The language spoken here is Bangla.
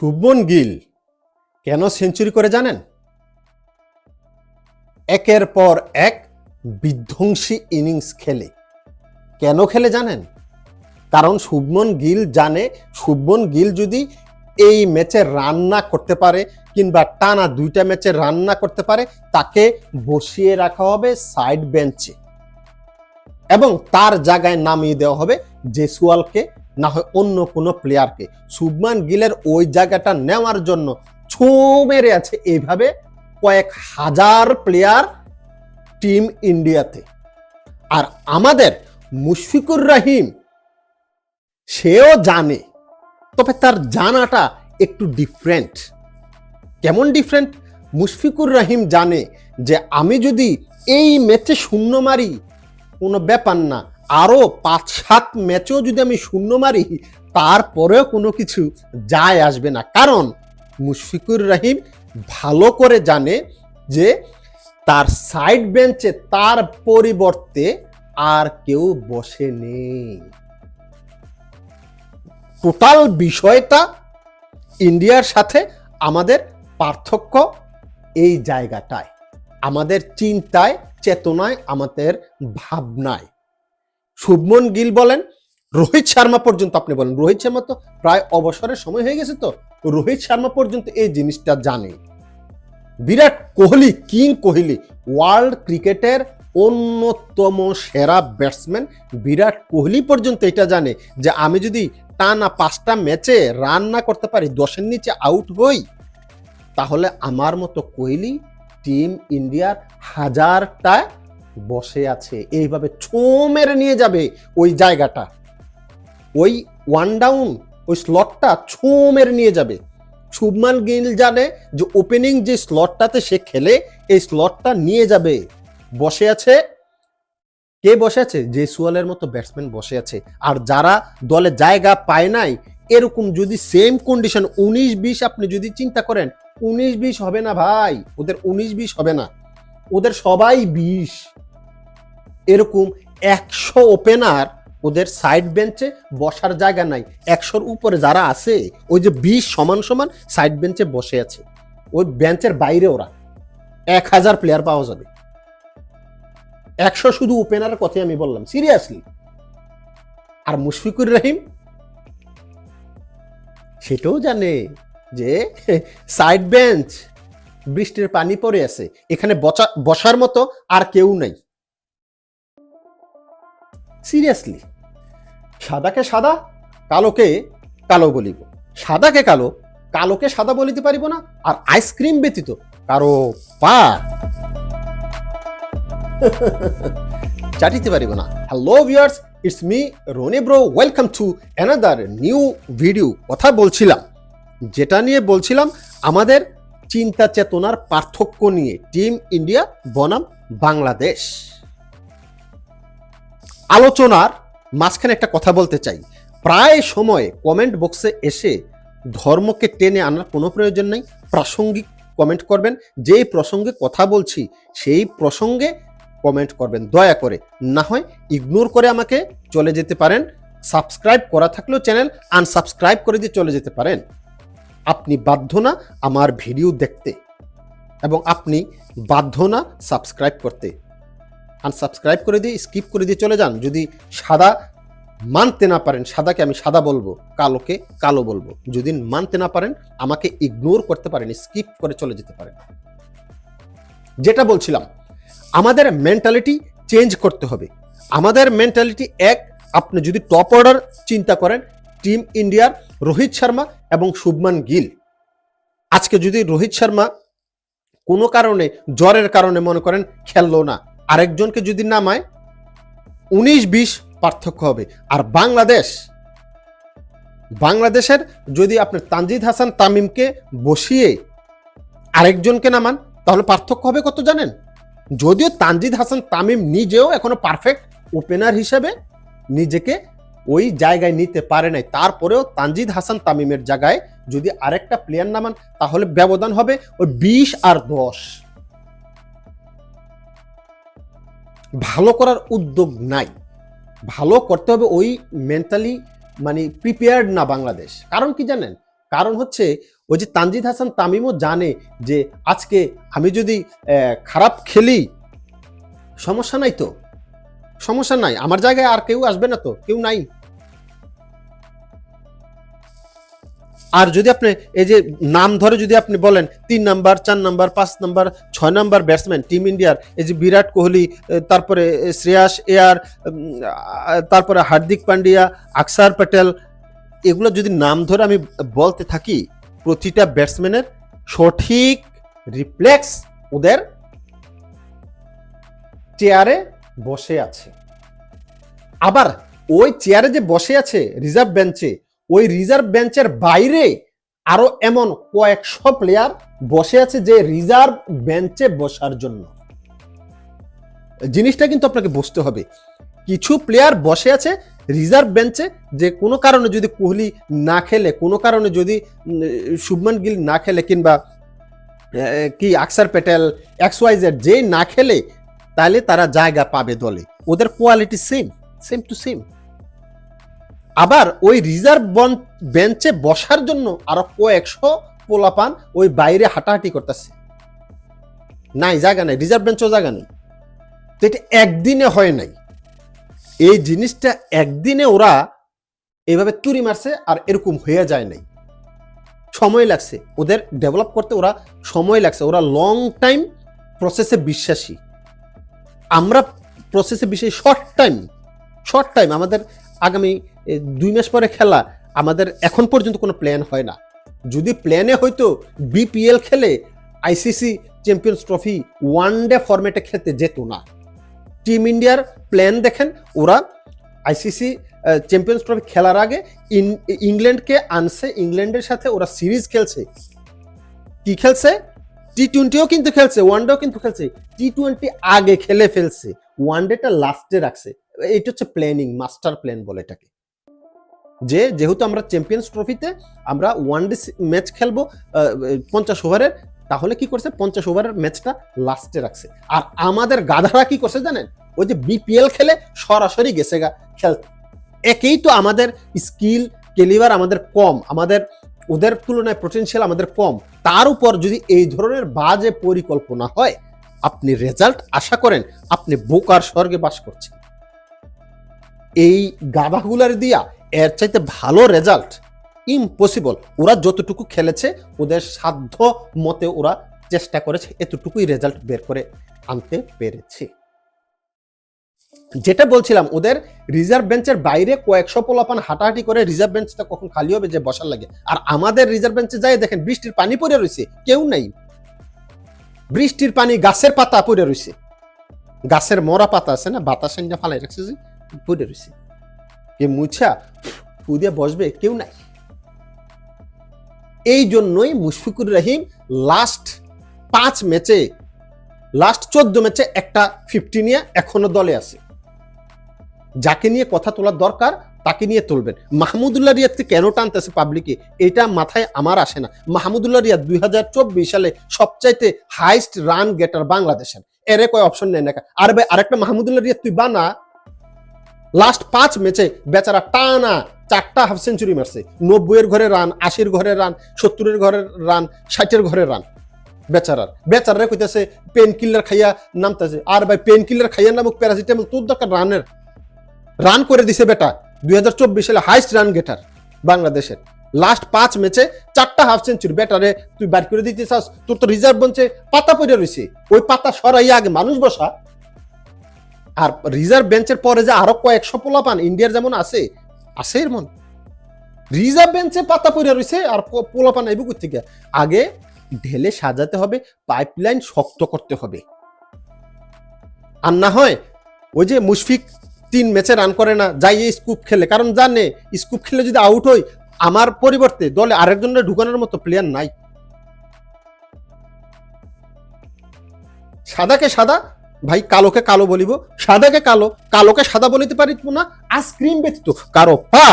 শুভমন গিল। কেন সেঞ্চুরি করে জানেন? একের পর এক বিধ্বংসী ইনিংস খেলে। কেন খেলে জানেন? কারণ শুভমন গিল জানে শুভমন গিল যদি এই ম্যাচে রান না করতে পারে কিংবা টানা দুইটা ম্যাচে রান না করতে পারে, তাকে বসিয়ে রাখা হবে সাইড বেঞ্চে। এবং তার জায়গায় নামিয়ে দেওয়া হবে জেসুয়ালকে না হয় অন্য কোনো প্লেয়ারকে শুভমান গিলের ওই জায়গাটা নেওয়ার জন্য ছো মেরে আছে এইভাবে কয়েক হাজার প্লেয়ার টিম ইন্ডিয়াতে আর আমাদের মুশফিকুর রহিম, সেও জানে, তবে তার জানাটা একটু ডিফারেন্ট কেমন ডিফারেন্ট মুশফিকুর রহিম জানে যে আমি যদি এই ম্যাচে শূন্য মারি, কোনো ব্যাপার না। আরও পাঁচ সাত ম্যাচেও যদি আমি শূন্য মারি, তারপরেও কোনো কিছু যায় আসবে না। কারণ মুশফিকুর রহিম ভালো করে জানে যে তার সাইড বেঞ্চে তার পরিবর্তে আর কেউ বসে নেই। টোটাল বিষয়টা ইন্ডিয়ার সাথে আমাদের পার্থক্য এই জায়গাটায়। আমাদের চিন্তায়, চেতনায়, আমাদের ভাবনায়। শুভমন গিল বলেন, রোহিত শর্মা পর্যন্ত আপনি বলেন, রোহিত শর্মা তো প্রায় অবসরের সময় হয়ে গেছে তো রোহিত শর্মা পর্যন্ত এই জিনিসটা জানে। বিরাট কোহলি, কিং কোহলি, ওয়ার্ল্ড ক্রিকেটের অন্যতম সেরা ব্যাটসম্যান বিরাট কোহলি পর্যন্ত এটা জানে যে আমি যদি টানা পাঁচটা ম্যাচে রান না করতে পারি, দশের নিচে আউট হই, তাহলে আমার মতো কোহলি টিম ইন্ডিয়ার হাজারটা বসে আছে, এইভাবে ছো মেরে নিয়ে যাবে ওই জায়গাটা। ওই ওয়ান ডাউন ওই স্লটটা ছো মেরে নিয়ে যাবে। শুভমান গিল জানে যে ওপেনিং যে স্লটটাতে সে খেলে, এই স্লটটা নিয়ে যাবে। বসে আছে। কে বসে আছে? যে সুয়ালের মতো ব্যাটসম্যান বসে আছে। আর যারা দলে জায়গা পায় নাই, এরকম যদি সেম কন্ডিশন উনিশ বিশ আপনি যদি চিন্তা করেন, উনিশ বিশ হবে না ভাই, ওদের উনিশ বিশ হবে না। ওদের সবাই বিশ। এরকম একশো ওপেনার ওদের সাইড বেঞ্চে বসার জায়গা নাই। একশোর উপরে যারা আছে, ওই যে বিশ সমান সমান সাইড বেঞ্চে বসে আছে। ওই বেঞ্চের বাইরে ওরা। এক হাজার প্লেয়ার পাওয়া যাবে। একশো শুধু ওপেনারের কথাই আমি বললাম সিরিয়াসলি আর মুশফিকুর রহিম? সেটাও জানে যে সাইড বেঞ্চ বৃষ্টির পানি পড়ে আছে। এখানে বচা বসার মতো আর কেউ নাই। সিরিয়াসলি। সাদাকে সাদা, কালোকে কালো বলিব। সাদাকে কালো, কালোকে সাদা বলিতে পারিব না, আর আইসক্রিম ব্যতীত কারও পা চাটিতে পারিব না। Hello viewers, it's me Rony bro, welcome to another new video. কথা বলছিলাম, যেটা নিয়ে বলছিলাম, আমাদের চিন্তা চেতনার পার্থক্য নিয়ে। টিম ইন্ডিয়া, বনাম, বাংলাদেশ। আলোচনার মাঝখানে একটা কথা বলতে চাই। প্রায় সময় কমেন্ট বক্সে এসে ধর্মকে টেনে আনার কোনো প্রয়োজন নেই। প্রাসঙ্গিক কমেন্ট করবেন। যেই প্রসঙ্গে কথা বলছি, সেই প্রসঙ্গে কমেন্ট করবেন। দয়া করে। না হয় ইগনোর করে আমাকে চলে যেতে পারেন। সাবস্ক্রাইব করা থাকলেও চ্যানেল আনসাবস্ক্রাইব করে দিয়ে চলে যেতে পারেন। আপনি বাধ্য না আমার ভিডিও দেখতে এবং আপনি বাধ্য না সাবস্ক্রাইব করতে। আনসাবস্ক্রাইব করে দিয়ে স্কিপ করে দিয়ে চলে যান। যদি সাদা মানতে না পারেন, সাদাকে আমি সাদা বলব, কালোকে কালো বলব। যদি মানতে না পারেন, আমাকে ইগনোর করতে পারেন স্কিপ করে চলে যেতে পারেন। যেটা বলছিলাম, আমাদের মেন্টালিটি চেঞ্জ করতে হবে। আমাদের মেন্টালিটি এক, আপনি যদি টপ অর্ডার চিন্তা করেন টিম ইন্ডিয়ার রোহিত শর্মা এবং শুভমান গিল। আজকে যদি রোহিত শর্মা কোনো কারণে, জ্বরের কারণে মনে করেন খেললো না আরেকজনকে যদি নামায়, উনিশ বিশ পার্থক্য হবে। আর বাংলাদেশ, বাংলাদেশের যদি আপনি তানজিদ হাসান তামিমকে বসিয়ে আরেকজনকে নামান, তাহলে পার্থক্য হবে কত জানেন? যদিও তানজিদ হাসান তামিম নিজেও এখনও পারফেক্ট ওপেনার হিসেবে নিজেকে ওই জায়গায় নিতে পারে নাই। তারপরেও তানজিদ হাসান তামিমের জায়গায় যদি আরেকটা প্লেয়ার নামান, তাহলে ব্যবধান হবে ওই বিশ আর দশ। ভালো করার উদ্যোগ নাই। ভালো করতে হবে ওই মেন্টালি মানে প্রিপেয়ার্ড না বাংলাদেশ। কারণ কি জানেন? কারণ হচ্ছে ওই যে তানজিদ হাসান তামিমও জানে যে আজকে আমি যদি খারাপ খেলি, সমস্যা নাই তো? সমস্যা নাই। আমার জায়গায় আর কেউ আসবে না তো? কেউ নাই? আর যদি আপনি এই যে নাম ধরে যদি আপনি বলেন, তিন নাম্বার, চার নাম্বার, পাঁচ নাম্বার, ছয় নাম্বার ব্যাটসম্যান টিম ইন্ডিয়ার এই যে বিরাট কোহলি তারপরে শ্রেয়াস এয়ার তারপরে হার্দিক পান্ডিয়া, আকসার প্যাটেল, এগুলো যদি নাম ধরে আমি বলতে থাকি, প্রতিটা ব্যাটসম্যানের সঠিক রিফ্লেক্স ওদের চেয়ারে বসে আছে। আবার ওই চেয়ারে যে বসে আছে রিজার্ভ বেঞ্চে ওই রিজার্ভ বেঞ্চের বাইরে আরও এমন কয়েকশো প্লেয়ার বসে আছে যে রিজার্ভ বেঞ্চে বসার জন্য। জিনিসটা কিন্তু আপনাকে বুঝতে হবে। কিছু প্লেয়ার বসে আছে রিজার্ভ বেঞ্চে যে কোনো কারণে যদি কোহলি না খেলে, কোনো কারণে যদি শুভমান গিল না খেলে কিংবা কি আকসার প্যাটেল এক্স ওয়াই জেড যে না খেলে, তাহলে তারা জায়গা পাবে দলে। ওদের quality same same to same আবার ওই রিজার্ভ বেঞ্চে বসার জন্য আরও কয়েকশো পোলাপান ওই বাইরে হাঁটাহাঁটি করতেছে। নাই, জায়গা নাই রিজার্ভ বেঞ্চও জায়গা নেই। তো এটা একদিনে হয় নাই। এই জিনিসটা একদিনে ওরা এইভাবে তুরি মারছে আর এরকম হয়ে যায় নাই। সময় লাগছে। ওদের ডেভেলপ করতে ওরা সময় লাগছে। ওরা লং টাইম প্রসেসে বিশ্বাসী। আমরা প্রসেসে বিশ্বাসী শর্ট টাইম শর্ট টাইম আমাদের আগামী দুই মাস পরে খেলা, আমাদের এখন পর্যন্ত কোনো প্ল্যান হয় না। যদি প্ল্যানে হয়তো বিপিএল খেলে ICC champions trophy one day ফরম্যাটে খেলতে যেত না। টিম ইন্ডিয়ার প্ল্যান দেখেন, ওরা আইসিসি চ্যাম্পিয়ন্স ট্রফি খেলার আগে ইংল্যান্ডকে আনছে, ইংল্যান্ডের সাথে ওরা সিরিজ খেলছে। কি খেলছে? টি টোয়েন্টিও কিন্তু খেলছে ওয়ান ডেও কিন্তু খেলছে। টি টোয়েন্টি আগে খেলে ফেলছে ওয়ান ডেটা লাস্টে রাখছে। এটা হচ্ছে প্ল্যানিং মাস্টার প্ল্যান বলে এটাকে। যে যেহেতু আমরা চ্যাম্পিয়ন্স ট্রফিতে আমরা ওয়ান ডে ম্যাচ খেলব পঞ্চাশ ওভারের তাহলে কি করছে? পঞ্চাশ ওভারের ম্যাচটা লাস্টে রাখছে। আর আমাদের গাধারা কি করছে জানেন? ওই যে বিপিএল খেলে সরাসরি গেছে গা খেলতে একেই তো আমাদের স্কিল কেলিভার আমাদের কম, আমাদের, ওদের তুলনায় পোটেনশিয়াল আমাদের কম। তার উপর যদি এই ধরনের বাজে পরিকল্পনা হয়, আপনি রেজাল্ট আশা করেন, আপনি বোকার স্বর্গে বাস করছেন। এই গাধাগুলার দিয়া এর চাইতে ভালো রেজাল্ট ইম্পসিবল ওরা যতটুকু খেলেছে, ওদের সাধ্য মতে ওরা চেষ্টা করেছে, এতটুকুই রেজাল্ট বের করে আনতে পেরেছে। যেটা বলছিলাম, ওদের রিজার্ভ বেঞ্চের বাইরে কয়েকশো পোলাপান হাঁটাহাঁটি করে রিজার্ভ বেঞ্চটা কখন খালি হবে যে বসার লাগে। আর আমাদের রিজার্ভ বেঞ্চে যাই, দেখেন বৃষ্টির পানি পড়ে রয়েছে, কেউ নাই। বৃষ্টির পানি, গাছের পাতা পড়ে রয়েছে। গাছের মরা পাতা আছে না, বাতাস ফালাই রাখছে যে, পড়ে রয়েছে। এ মুছা ফু দিয়ে বসবে কেউ নাই। এই জন্যই মুশফিকুর রহিম লাস্ট পাঁচ ম্যাচে লাস্ট চোদ্দ ম্যাচে একটা ফিফটি নিয়ে এখনও দলে আছে। যাকে নিয়ে কথা তোলার দরকার, তাকে নিয়ে তুলবেন। মাহমুদুল্লাহ রিয়াদকে কেন টানতেছে পাবলিকে এটা মাথায় আমার আসে না। মাহমুদুল্লাহ রিয়াদ দুই হাজার চব্বিশ সালে সবচাইতে হাইস্ট রান গেটার বাংলাদেশের। এর কয় অপশন নেই না আর ভাই, আরেকটা মাহমুদুল্লাহ রিয়াদ তুই বানা। লাস্ট পাঁচ ম্যাচে বেচারা টানা চারটা হাফ সেঞ্চুরি মারছে। নব্বইয়ের ঘরে রান আশির ঘরে রান সত্তরের ঘরের রান ষাটের ঘরে রান বেচারার। বেচারা কইতেছে পেন কিলার খাইয়া নামতেছে। আর ভাই পেন কিলার খাইয়া নামুক প্যারাসিটামল তোর দরকার রানের রান করে দিছে বেটা। দুই হাজার চব্বিশ সালে হাইস্ট রান গেটার বাংলাদেশের। লাস্ট পাঁচ ম্যাচে চারটা হাফ সেঞ্চুরি ব্যাটারে তুই বার করে দিতে চাস, তোর তো রিজার্ভ বঞ্চে পাতা পড়ে রয়েছে ওই পাতা সরাইয়া আগে মানুষ বসা। আর রিজার্ভ বেঞ্চের পরে যে আরও কয়েকশো পোলা পান ইন্ডিয়ার যেমন আছে আছে এর মন। রিজার্ভ বেঞ্চে পাতা পড়ে রয়েছে আর পোলা পান আইব থেকে আগে ঢেলে সাজাতে হবে, পাইপলাইন শক্ত করতে হবে। আর না হয় ওই যে মুশফিক তিন ম্যাচে রান করে না, যাই স্কুপ খেলে। কারণ জানে, স্কুপ খেলে যদি আউট হই, আমার পরিবর্তে দলে আরেকজনের ঢুকানোর মতো প্লেয়ার নাই। সাদাকে সাদা ভাই কালোকে কালো বলিব, সাদাকে কালো, কালোকে সাদা বলিতে পারিত না আইসক্রিম ব্যতীত কারও পা।